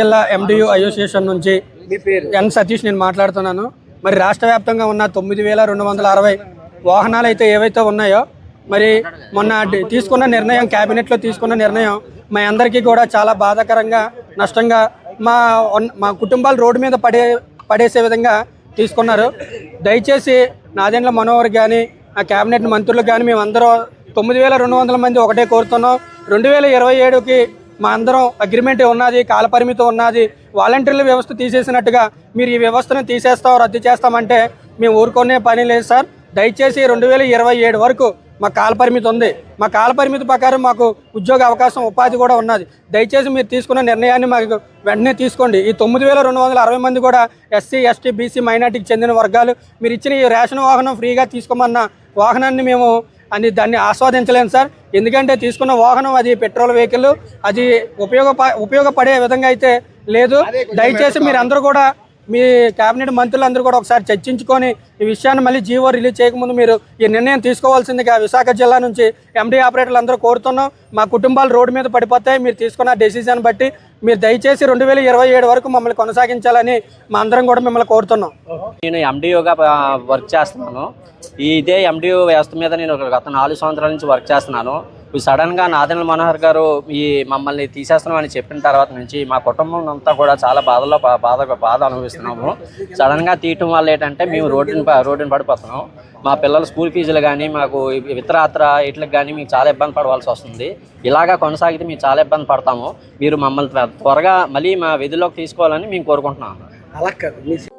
జిల్లా MDU association నుంచి ఎన్ సతీష్ నేను మాట్లాడుతున్నాను. మరి రాష్ట్ర వ్యాప్తంగా ఉన్న తొమ్మిది వేల రెండు వందల అరవై వాహనాలు అయితే ఏవైతే ఉన్నాయో మరి మొన్న తీసుకున్న నిర్ణయం క్యాబినెట్లో తీసుకున్న నిర్ణయం మా అందరికీ కూడా చాలా బాధాకరంగా నష్టంగా మా మా కుటుంబాలు రోడ్డు మీద పడే పడేసే విధంగా తీసుకున్నారు. దయచేసి నాదెండ్ల మనోహర్ కానీ ఆ క్యాబినెట్ మంత్రులు కానీ మేమందరం తొమ్మిది వేల రెండు వందల మంది ఒకటే కోరుతున్నాం. రెండు వేల ఇరవై ఏడుకి మా అందరం అగ్రిమెంట్ ఉన్నది కాలపరిమితి ఉన్నది వాలంటీర్ల వ్యవస్థ తీసేసినట్టుగా మీరు ఈ వ్యవస్థను తీసేస్తాం రద్దు చేస్తామంటే మేము ఊరుకునే పని లేదు సార్. దయచేసి రెండు వేల ఇరవై ఏడు వరకు మా కాలపరిమితి ఉంది. మా కాలపరిమితి ప్రకారం మాకు ఉద్యోగ అవకాశం ఉపాధి కూడా ఉన్నది. దయచేసి మీరు తీసుకున్న నిర్ణయాన్ని మాకు వెంటనే తీసుకోండి. ఈ తొమ్మిది వేల రెండు వందల అరవై మంది కూడా ఎస్సీ ఎస్టీ బీసీ మైనార్టీకి చెందిన వర్గాలు మీరు ఇచ్చిన ఈ రేషన్ వాహనం ఫ్రీగా తీసుకోమన్న వాహనాన్ని మేము అని దాన్ని ఆస్వాదించలేము సార్. ఎందుకంటే తీసుకున్న వాహనం అది పెట్రోల్ వెహికల్ అది ఉపయోగ ఉపయోగపడే విధంగా అయితే లేదు. దయచేసి మీరు అందరూ కూడా మీ కేబినెట్ మంత్రులందరూ కూడా ఒకసారి చర్చించుకొని ఈ విషయాన్ని మళ్ళీ జీవో రిలీజ్ చేయకముందు మీరు ఈ నిర్ణయం తీసుకోవాల్సిందిగా విశాఖ జిల్లా నుంచి ఎండీ ఆపరేటర్లు అందరూ కోరుతున్నాం. మా కుటుంబాలు రోడ్డు మీద పడిపోతాయి. మీరు తీసుకున్న డెసిజన్ బట్టి మీరు దయచేసి రెండు వేల ఇరవై ఏడు వరకు మమ్మల్ని కొనసాగించాలని మా అందరం కూడా మిమ్మల్ని కోరుతున్నాం. నేను ఎండిఓగా వర్క్ చేస్తున్నాను. ఇదే ఎండిఓ వ్యవస్థ మీద నేను ఒక గత నాలుగు సంవత్సరాల నుంచి వర్క్ చేస్తున్నాను. ఇప్పుడు సడన్గా నాదెండ్ల మనోహర్ గారు ఈ మమ్మల్ని తీసేస్తున్నామని చెప్పిన తర్వాత నుంచి మా కుటుంబం అంతా కూడా చాలా బాధలో బా- బాధ బాధ అనుభవిస్తున్నాము. సడన్గా తీయటం వల్ల ఏంటంటే మేము రోడ్డుని రోడ్డుని పడిపోతున్నాం. మా పిల్లల స్కూల్ ఫీజులు కానీ మాకు ఇతరాత్ర ఇట్లకి కానీ మీకు చాలా ఇబ్బంది పడవలసి వస్తుంది. ఇలాగా కొనసాగితే మేము చాలా ఇబ్బంది పడతాము. మీరు మమ్మల్ని త్వరగా మళ్ళీ మా విధిలోకి తీసుకోవాలని మేము కోరుకుంటున్నాము. అలా కాదు.